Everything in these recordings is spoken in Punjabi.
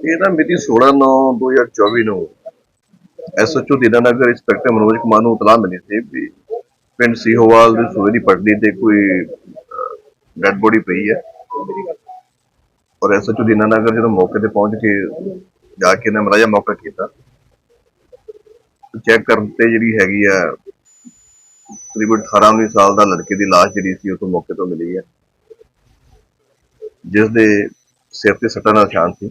ਇਹ ਨਾ ਮਿਤੀ 16/9/2024 ਨੂੰ ਐਸਐਚਓ ਦੀਨਾਨਗਰ ਇੰਸਪੈਕਟਰ ਮਨੋਜ ਕੁਮਾਰ ਨੂੰ ਇਤਲਾਹ ਮਿਲੀ ਸੀ ਵੀ ਪਿੰਡ ਸੀਹੋਵਾਲ ਦੇ ਸੂਏ ਦੀ ਪਟੜੀ ਤੇ ਕੋਈ ਡੈੱਡ ਬੋਡੀ ਪਈ ਹੈ। ਔਰ ਐਸਐਚਓ ਦੀਨਾਨਗਰ ਜਦੋਂ ਮੌਕੇ ਤੇ ਪਹੁੰਚ ਕੇ ਜਾ ਕੇ ਨੇ ਮਰਾਜਾ ਮੌਕਾ ਕੀਤਾ ਚੈੱਕ ਕਰਨ ਤੇ ਜਿਹੜੀ ਹੈਗੀ ਆ, ਤਕਰੀਬਨ 18 19 ਸਾਲ ਦਾ ਲੜਕੇ ਦੀ ਲਾਸ਼ ਜਿਹੜੀ ਸੀ ਉਹ ਮੌਕੇ ਤੋਂ ਮਿਲੀ ਹੈ। ਜਿਸ ਦੇ ਸਿਰ ਤੇ ਸੱਟਾਂ ਦਾ ਨਿਸ਼ਾਨ ਸੀ।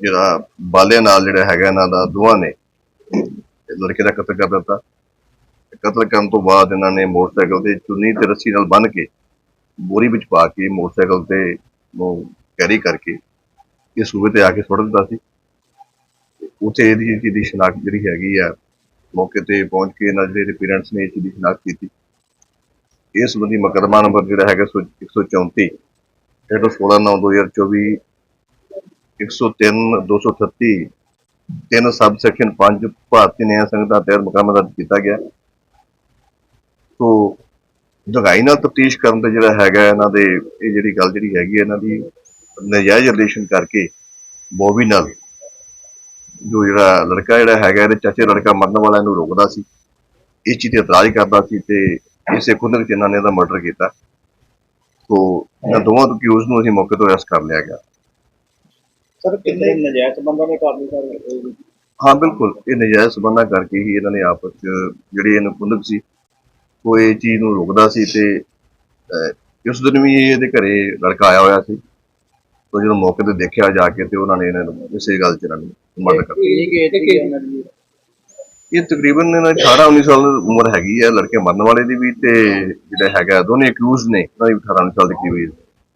ਜਿਹੜਾ ਬਾਲਿਆਂ ਨਾਲ ਜਿਹੜਾ ਹੈਗਾ ਇਹਨਾਂ ਦਾ ਦੋਵਾਂ ਨੇ ਲੜਕੇ ਦਾ ਕਤਲ ਕਰ ਦਿੱਤਾ। ਕਤਲ ਕਰਨ ਤੋਂ ਬਾਅਦ ਇਹਨਾਂ ਨੇ ਮੋਟਰਸਾਈਕਲ ਤੇ ਚੁੰਨੀ ਤੇ ਰੱਸੀ ਨਾਲ ਬੰਨ੍ਹ ਕੇ ਬੋਰੀ ਵਿੱਚ ਪਾ ਕੇ ਮੋਟਰਸਾਈਕਲ ਤੇ ਨੂੰ ਕੈਰੀ ਕਰਕੇ ਇਹ ਸੂਬੇ ਤੇ ਆ ਕੇ ਸੁੱਟ ਦਿੱਤਾ ਸੀ। ਉੱਥੇ ਇਹਦੀ ਚੀਜ਼ ਦੀ ਸ਼ਨਾਖਤ ਜਿਹੜੀ ਹੈਗੀ ਆ, ਮੌਕੇ ਤੇ ਪਹੁੰਚ ਕੇ ਇਹਨਾਂ ਦੇ ਜਿਹੜੇ ਪੇਰੈਂਟਸ ਨੇ ਇਸ ਚੀਜ਼ ਦੀ ਸ਼ਨਾਖਤ ਕੀਤੀ। ਇਸ ਸੰਬੰਧੀ ਮੁਕੱਦਮਾ ਨੰਬਰ ਜਿਹੜਾ ਹੈਗਾ ਸੌ- 134 ਇਹ ਤੋਂ 16 9 2024 103 238 ਤਿੰਨ ਸਬ ਸੈਕਸ਼ਨ 5 ਭਾਰਤੀ ਨਿਆਂ ਸੰਹਿਤਾ ਤਹਿਤ ਮੁਕੱਦਮਾ ਦਰਜ ਕੀਤਾ ਗਿਆ। ਸੋ ਜਗਾਈ ਨਾਲ ਤਫਤੀਸ਼ ਕਰਨ ਤੇ ਜਿਹੜਾ ਹੈਗਾ ਇਹਨਾਂ ਦੇ, ਇਹ ਜਿਹੜੀ ਗੱਲ ਜਿਹੜੀ ਹੈਗੀ ਹੈ ਇਹਨਾਂ ਦੀ, ਨਜਾਇਜ਼ ਰਿਲੇਸ਼ਨ ਕਰਕੇ ਬੋਬੀ ਨਾਲ ਜੋ ਜਿਹੜਾ ਲੜਕਾ ਜਿਹੜਾ ਹੈਗਾ, ਇਹਦੇ ਚਾਚੇ ਲੜਕਾ ਮਰਨ ਵਾਲਾ ਇਹਨੂੰ ਰੋਕਦਾ ਸੀ। ਇਸ ਚੀਜ਼ ਤੇ ਇਤਰਾਜ਼ ਕਰਦਾ ਸੀ ਤੇ ਇਸੇ ਕੁੰਦਕ ਚ ਇਹਨਾਂ ਨੇ ਇਹਦਾ ਮਰਡਰ ਕੀਤਾ। ਸੋ ਇਹਨਾਂ ਦੋਵਾਂ ਤੋਂ ਅਕਿਊਜ਼ ਨੂੰ ਅਸੀਂ ਮੌਕੇ ਤੋਂ ਅਰੈਸਟ ਕਰ ਲਿਆ ਗਿਆ। ਸਰ ਕਿੰਨੇ ਨਜਾਇਜ਼ ਬੰਦਾ ਨੇ ਕਾਰਵਾਈ ਕਰ ਹਾਂ ਬਿਲਕੁਲ। ਇਹ ਨਜਾਇਜ਼ ਸਬੰਧਾਂ ਕਰਕੇ ਹੀ ਇਹਨਾਂ ਨੇ ਆਪਸ ਚ ਜਿਹੜੀ ਇਹਨੂੰ ਕੁੰਦਕ ਸੀ ਉਹ ਇਹ ਚੀਜ਼ ਨੂੰ ਰੋਕਦਾ ਸੀ ਤੇ ਉਸ ਦਿਨ ਵੀ ਇਹਦੇ ਘਰੇ ਲੜਕਾ ਆਇਆ ਹੋਇਆ ਸੀ। ਤੋ ਜਦੋਂ ਮੌਕੇ ਤੇ ਦੇਖਿਆ ਜਾ ਕੇ ਤੇ ਉਹਨਾਂ ਨੇ ਇਹਨਾਂ ਨੂੰ ਇਸੇ ਗੱਲ ਚ ਇਹਨਾਂ ਨੂੰ ਮਰਡਰ ਕਰ ਇਹ ਤਕਰੀਬਨ ਇਹਨਾਂ ਦੀ 18 19 ਸਾਲ ਉਮਰ ਹੈਗੀ ਹੈ ਲੜਕੇ ਮਰਨ ਵਾਲੇ ਦੀ ਵੀ ਤੇ ਜਿਹੜਾ ਹੈਗਾ ਦੋਨੇ ਅਕਿਊਜ਼ ਨੇ ਉਹਨਾਂ ਦੀ ਵੀ 18 19 ਸਾਲ ਦੀ ਕਰੀਬ age